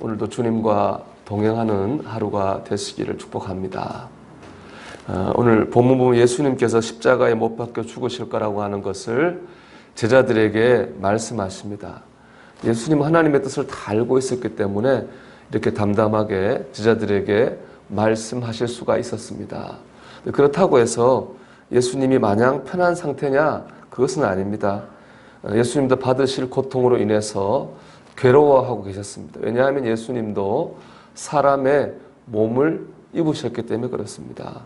오늘도 주님과 동행하는 하루가 되시기를 축복합니다. 어, 오늘 본문 보면 예수님께서 십자가에 못 박혀 죽으실 거라고 하는 것을 제자들에게 말씀하십니다. 예수님 하나님의 뜻을 다 알고 있었기 때문에 이렇게 담담하게 제자들에게 말씀하실 수가 있었습니다. 그렇다고 해서 예수님이 마냥 편한 상태냐? 그것은 아닙니다. 어, 예수님도 받으실 고통으로 인해서 괴로워하고 계셨습니다. 왜냐하면 예수님도 사람의 몸을 입으셨기 때문에 그렇습니다.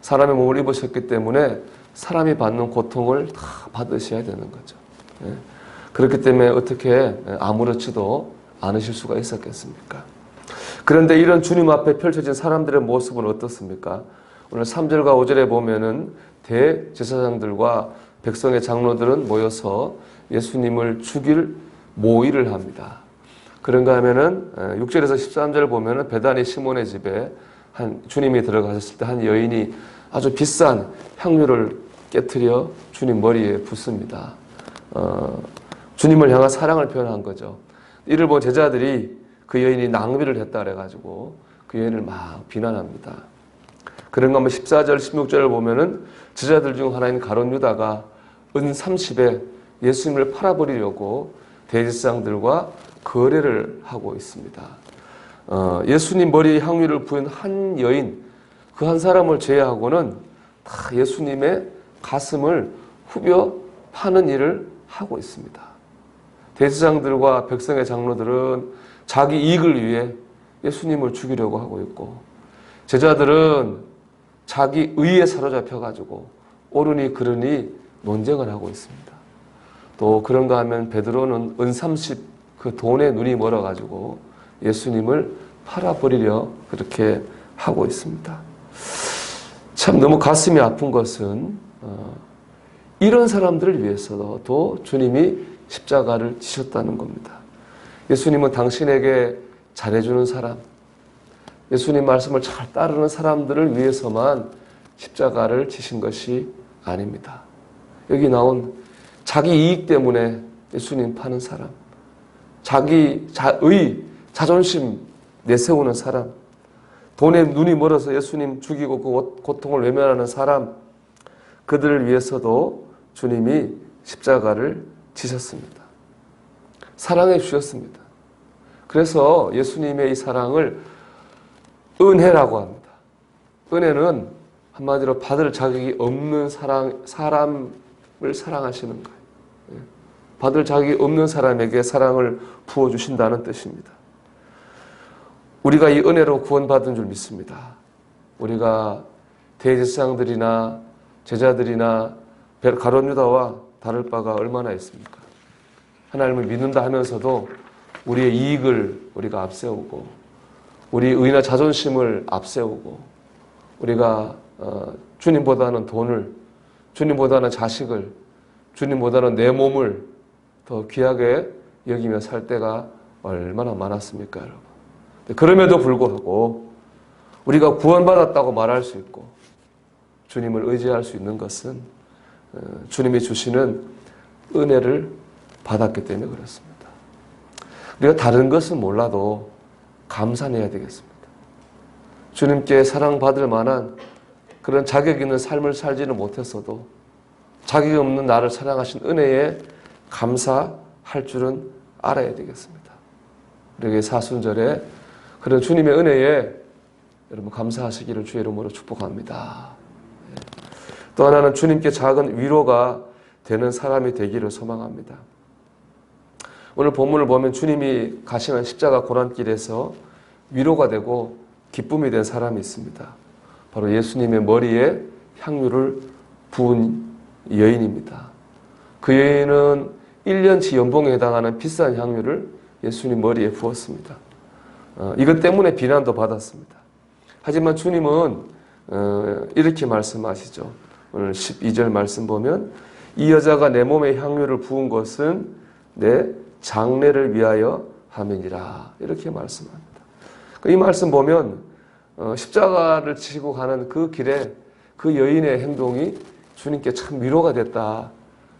사람의 몸을 입으셨기 때문에 사람이 받는 고통을 다 받으셔야 되는 거죠. 예. 그렇기 때문에 어떻게 아무렇지도 않으실 수가 있었겠습니까? 그런데 이런 주님 앞에 펼쳐진 사람들의 모습은 어떻습니까? 오늘 3절과 5절에 보면은 대제사장들과 백성의 장로들은 모여서 예수님을 죽일 모의를 합니다. 그런가 하면은 6절에서 13절 보면은 베다니 시몬의 집에 한 주님이 들어가셨을 때 한 여인이 아주 비싼 향유를 깨뜨려 주님 머리에 붓습니다. 어, 주님을 향한 사랑을 표현한 거죠. 이를 본 제자들이 그 여인이 낭비를 했다 그래가지고 그 여인을 막 비난합니다. 그런가 하면 14절, 16절을 보면은 제자들 중 하나인 가론 유다가 은 30에 예수님을 팔아버리려고 대제사장들과 거래를 하고 있습니다. 어, 예수님 머리에 향유를 부은 한 여인, 그 한 사람을 제외하고는 다 예수님의 가슴을 후벼 파는 일을 하고 있습니다. 대제사장들과 백성의 장로들은 자기 이익을 위해 예수님을 죽이려고 하고 있고 제자들은 자기 의에 사로잡혀 가지고 옳으니 그르니 논쟁을 하고 있습니다. 또 그런가 하면 베드로는 은30 그 돈에 눈이 멀어 가지고 예수님을 팔아버리려 그렇게 하고 있습니다. 참 너무 가슴이 아픈 것은 어, 이런 사람들을 위해서도 주님이 십자가를 지셨다는 겁니다. 예수님은 당신에게 잘해주는 사람, 예수님 말씀을 잘 따르는 사람들을 위해서만 십자가를 지신 것이 아닙니다. 여기 나온 자기 이익 때문에 예수님 파는 사람, 자기 자의, 자존심 내세우는 사람, 돈에 눈이 멀어서 예수님 죽이고 그 고통을 외면하는 사람, 그들을 위해서도 주님이 십자가를 지셨습니다. 사랑해 주셨습니다. 그래서 예수님의 이 사랑을 은혜라고 합니다. 은혜는 한마디로 받을 자격이 없는 사랑, 사람을 사랑하시는 거예요. 예. 받을 자격이 없는 사람에게 사랑을 부어주신다는 뜻입니다. 우리가 이 은혜로 구원받은 줄 믿습니다. 우리가 대제사장들이나 제자들이나 가론 유다와 다를 바가 얼마나 있습니까? 하나님을 믿는다 하면서도 우리의 이익을 우리가 앞세우고 우리 의나 자존심을 앞세우고 우리가 어, 주님보다는 돈을 주님보다는 자식을 주님보다는 내 몸을 더 귀하게 여기며 살 때가 얼마나 많았습니까, 여러분? 그럼에도 불구하고 우리가 구원받았다고 말할 수 있고 주님을 의지할 수 있는 것은 어, 주님이 주시는 은혜를 받았기 때문에 그렇습니다. 우리가 다른 것은 몰라도 감사해야 되겠습니다. 주님께 사랑받을 만한 그런 자격 있는 삶을 살지는 못했어도 자격 없는 나를 사랑하신 은혜에 감사할 줄은 알아야 되겠습니다. 우리에게 사순절에 그런 주님의 은혜에 여러분 감사하시기를 주의 이름으로 축복합니다. 예. 또 하나는 주님께 작은 위로가 되는 사람이 되기를 소망합니다. 오늘 본문을 보면 주님이 가시는 십자가 고난길에서 위로가 되고 기쁨이 된 사람이 있습니다. 바로 예수님의 머리에 향유를 부은 여인입니다. 그 여인은 1년치 연봉에 해당하는 비싼 향유를 예수님 머리에 부었습니다. 어, 이것 때문에 비난도 받았습니다. 하지만 주님은 어, 이렇게 말씀하시죠. 오늘 12절 말씀 보면 이 여자가 내 몸에 향유를 부은 것은 내 장례를 위하여 함이니라 이렇게 말씀합니다. 이 말씀 보면 어, 십자가를 지고 가는 그 길에 그 여인의 행동이 주님께 참 위로가 됐다,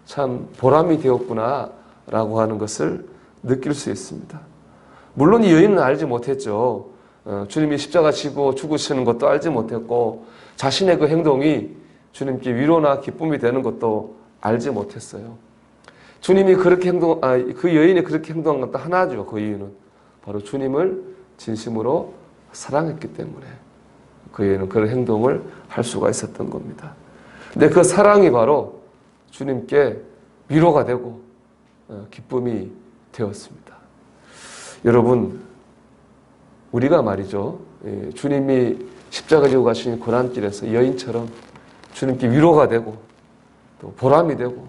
참 보람이 되었구나 라고 하는 것을 느낄 수 있습니다. 물론 이 여인은 알지 못했죠. 어, 주님이 십자가 지고 죽으시는 것도 알지 못했고 자신의 그 행동이 주님께 위로나 기쁨이 되는 것도 알지 못했어요. 주님이 그렇게 행동, 아, 그 여인이 그렇게 행동한 것도 하나죠. 그 이유는 바로 주님을 진심으로 사랑했기 때문에 그 여인은 그런 행동을 할 수가 있었던 겁니다. 근데 그 사랑이 바로 주님께 위로가 되고 어, 기쁨이 되었습니다. 여러분, 우리가 말이죠. 예, 주님이 십자가 지고 가신 고난길에서 여인처럼 주님께 위로가 되고 또 보람이 되고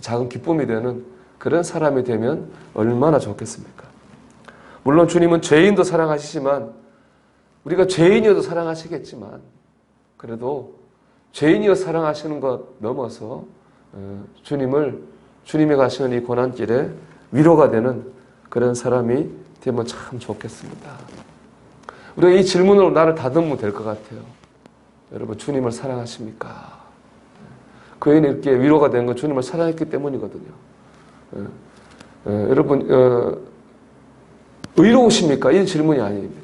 작은 기쁨이 되는 그런 사람이 되면 얼마나 좋겠습니까? 물론 주님은 죄인도 사랑하시지만 우리가 죄인이어도 사랑하시겠지만 그래도 죄인이어 사랑하시는 것 넘어서 어, 주님을 주님이 가시는 이 고난길에 위로가 되는 그런 사람이 되면 참 좋겠습니다. 우리가 이 질문으로 나를 다듬으면 될 것 같아요. 여러분 주님을 사랑하십니까? 그 여인이 이렇게 위로가 된 건 주님을 사랑했기 때문이거든요. 예. 예, 여러분 어, 의로우십니까? 이 질문이 아닙니다.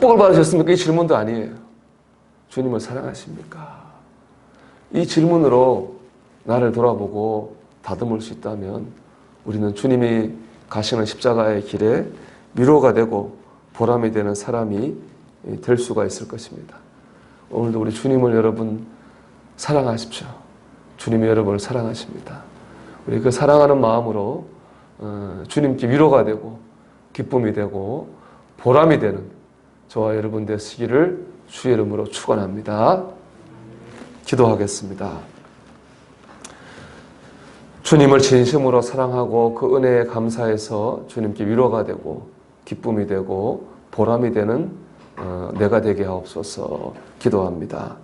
축복을 받으셨습니까? 이 질문도 아니에요. 주님을 사랑하십니까? 이 질문으로 나를 돌아보고 다듬을 수 있다면 우리는 주님이 가시는 십자가의 길에 위로가 되고 보람이 되는 사람이 될 수가 있을 것입니다. 오늘도 우리 주님을 여러분 사랑하십시오. 주님이 여러분을 사랑하십니다. 우리 그 사랑하는 마음으로 어, 주님께 위로가 되고 기쁨이 되고 보람이 되는 저와 여러분 되시기를 주의 이름으로 축원합니다. 기도하겠습니다. 주님을 진심으로 사랑하고 그 은혜에 감사해서 주님께 위로가 되고 기쁨이 되고 보람이 되는 어, 내가 되게 하옵소서 기도합니다.